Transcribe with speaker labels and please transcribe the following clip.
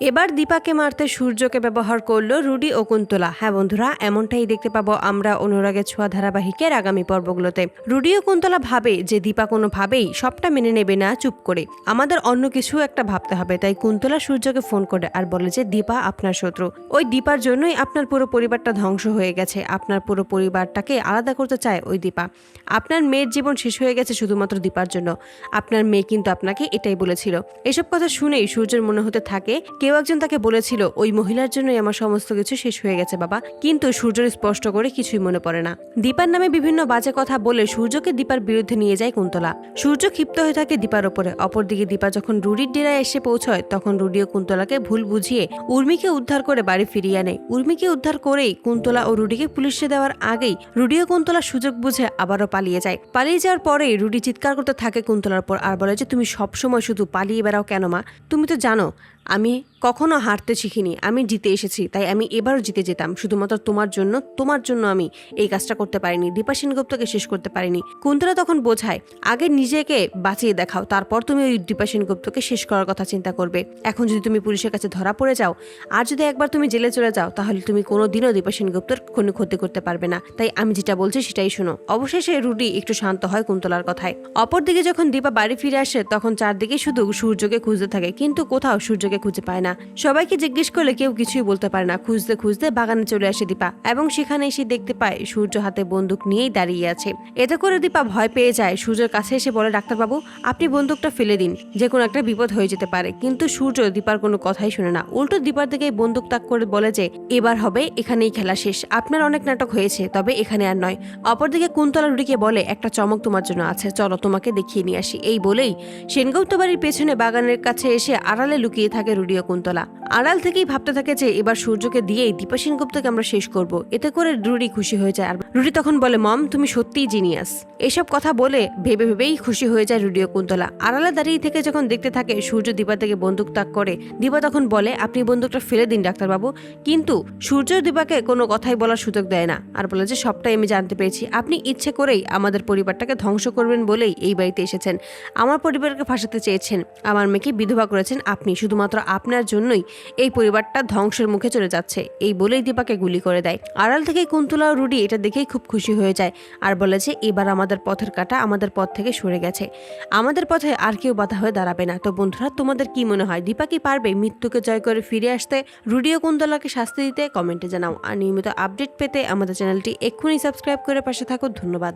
Speaker 1: এবার দীপাকে মারতে সূর্যকে ব্যবহার করল রুডি ও কুন্তলা হ্যাঁ বন্ধুরা, এমনটাই দেখতে পাবো আমরা অনুরাগের ছোঁয়া ধারাবাহিকের আগামী পর্বগুলোতে। রুডি ও কুন্তলা ভাবে যে দীপা কোনোভাবেই সবটা মেনে নেবে না চুপ করে। আমাদের অন্য কিছু একটা ভাবতে হবে, তাই কুন্তলা সূর্যকে ফোন করে আর বলে যে, দীপা, আপনার শত্রু। ওই দীপার জন্যই আপনার পুরো পরিবারটা ধ্বংস হয়ে গেছে। আপনার পুরো পরিবারটাকে আলাদা করতে চায় ওই দীপা। আপনার মেয়ের জীবন শেষ হয়ে গেছে শুধুমাত্র দীপার জন্য। আপনার মেয়ে কিন্তু আপনাকে এটাই বলেছিল। এসব কথা শুনেই সূর্যের মনে হতে থাকে কেউ একজন তাকে বলেছিল, ওই মহিলার জন্যই আমার সমস্ত কিছু শেষ হয়ে গেছে, বাবা। কিন্তু সূর্যের স্পষ্ট করে কিছুই মনে পড়ে না। দীপার নামে বিভিন্ন বাজে কথা বলে সূর্যকে দীপার বিরুদ্ধে নিয়ে যায় কুন্তলা। সূর্য ক্ষিপ্ত হয়ে থাকে দীপার ওপরে। অপরদিকে দীপা যখন রুডির ডেরায় এসে পৌঁছয়, তখন রুডিও কুন্তলাকে ভুল বুঝিয়ে উর্মিকে উদ্ধার করে বাড়ি ফিরিয়ে আনে। উর্মিকে উদ্ধার করেই কুন্তলা ও রুডিকে পুলিশে দেওয়ার আগেই রুডিও কুন্তলা সুযোগ বুঝে আবারও পালিয়ে যায়। পালিয়ে যাওয়ার পরেই রুডি চিৎকার করতে থাকে কুন্তলার পর আর বলে যে, তুমি সবসময় শুধু পালিয়ে বেড়াও কেন, মা? তুমি তো জানো আমি কখনো হারতে শিখিনি, আমি জিতে এসেছি, তাই আমি এবারও জিতে যেতাম। শুধুমাত্র তোমার জন্য তোমার জন্য আমি এই কাজটা করতে পারিনি, দীপা সেনগুপ্তকে শেষ করতে পারিনি। কুন্তলা তখন বোঝায়, আগে নিজেকে বাঁচিয়ে দেখাও, তারপর তুমি ওই দীপা সেনগুপ্তকে শেষ করার কথা চিন্তা করবে। এখন যদি তুমি পুলিশের কাছে ধরা পড়ে যাও, আর যদি একবার তুমি জেলে চলে যাও, তাহলে তুমি কোনোদিনও দীপা সেনগুপ্তর কোনো ক্ষতি করতে পারবে না। তাই আমি যেটা বলছি সেটাই শোনো। অবশেষে রুডি একটু শান্ত হয় কুন্তলার কথায়। অপরদিকে যখন দীপা বাড়ি ফিরে আসে, তখন চারদিকে শুধু সূর্যকে খুঁজতে থাকে, কিন্তু কোথাও সূর্যকে খুঁজে পায় না। সবাইকে জিজ্ঞেস করলে কেউ কিছুই বলতে পারে না। খুঁজতে খুঁজতে বাগানে চলে আসে দীপা এবং সেখানে এসে দেখতে পায় সূর্য হাতে বন্দুক নিয়েই দাঁড়িয়ে আছে। এতে করে দীপা ভয় পেয়ে যায়। সূর্যের কাছে এসে বলে, ডাক্তারবাবু, আপনি বন্দুকটা ফেলে দিন। যে কোনো একটা বিপদ হয়ে যেতে পারে। কিন্তু সূর্য দীপার কোনো কথাই শুনে না। উল্টো দীপার দিকে বন্দুক তাক করে বলে যে, এবার হবে, এখানেই খেলা শেষ। আপনার অনেক নাটক হয়েছে, তবে এখানে আর নয়। অপরদিকে কুন্তলা রুডিকে বলে, একটা চমক তোমার জন্য আছে। চলো তোমাকে দেখিয়ে নিয়ে আসি। এই বলেই সেনগৌত বাড়ির পেছনে বাগানের কাছে এসে আড়ালে লুকিয়ে থাকে রুডি ও কুন্তলা আড়াল থেকেই ভাবতে থাকে যে এবার সূর্যকে দিয়েই দীপা সেনগুপ্তকে আমরা শেষ করব। এতে করে রুডি খুশি হয়ে যায়। আর রুডি তখন বলে, মম, তুমি সত্যিই জিনিয়াস এসব কথা বলে ভেবে ভেবেই খুশি হয়ে যায় রুডি ও কুন্তলা। আড়ালে দাঁড়িয়ে থেকে যখন দেখতে থাকে সূর্য দীপা থেকে বন্দুক তাক করে, দীপা তখন বলে, আপনি বন্দুকটা ফেলে দিন, ডাক্তারবাবু। কিন্তু সূর্য দীপাকে কোনো কথাই বলার সুযোগ দেয় না আর বলে যে, সবটাই আমি জানতে পেরেছি। আপনি ইচ্ছে করেই আমাদের পরিবারটাকে ধ্বংস করবেন বলেই এই বাড়িতে এসেছেন। আমার পরিবারকে ফাঁসাতে চেয়েছেন। আমার মেয়েকে বিধবা করেছেন আপনি। শুধুমাত্র আপনার জন্যই এই পরিবারটা ধ্বংসের মুখে চলে যাচ্ছে। এই বলেই দীপাকে গুলি করে দেয়। আড়াল থেকে কুন্তলা ও রুডি এটা দেখেই খুব খুশি হয়ে যায় আর বলে যে, এবার আমাদের পথের কাটা আমাদের পথ থেকে সরে গেছে। আমাদের পথে আর কেউ বাধা হয়ে দাঁড়াবে না। তো বন্ধুরা, তোমাদের কি মনে হয়? দীপা কি পারবে মৃত্যুকে জয় করে ফিরে আসতে? রুডি ও কুন্তলাকে শাস্তি দিতে কমেন্টে জানাও। আর নিয়মিত আপডেট পেতে আমাদের চ্যানেলটি এক্ষুনি সাবস্ক্রাইব করে পাশে থাকো। ধন্যবাদ।